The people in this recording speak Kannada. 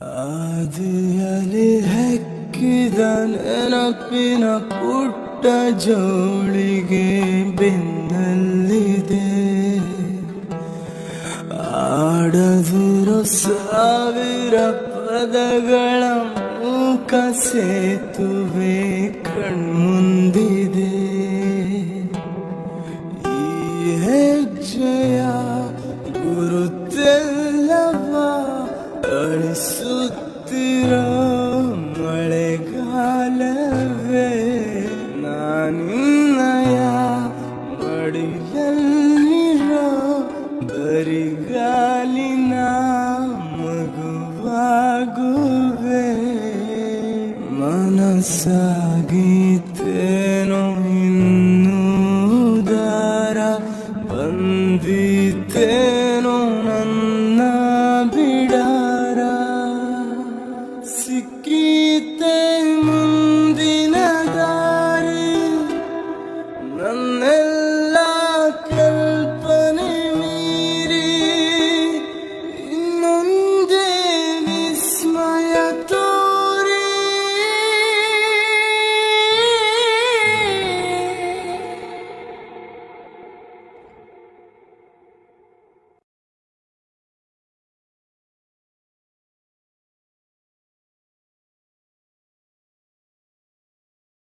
ಆದಿಯಲ್ಲಿ ಹೆಕ್ಕಿದ ನೆನಪಿನ ಪುಟ್ಟ ಜೋಳಿಗೆ ಬೆನ್ನಲ್ಲಿದೆ. ಆಡದಿರೋ ಸಾವಿರ ಪದಗಳ ಮೂಕ ಸೇತುವೆ ಕಣ್ಮುಂದಿದೆ. ಈ ಹೆಜ್ಜೆಯ ಅಳಿಸುತ್ತಿರೋ ಮಳೆಗಾಲವೇ ನಾನಿನ್ನಯ ಮಡಿಲಲ್ಲಿರೋ ಬರಿಗಾಲಿನ ಮಗುವಾಗುವೆ ಮನಸ್ಸಾಗೀತ te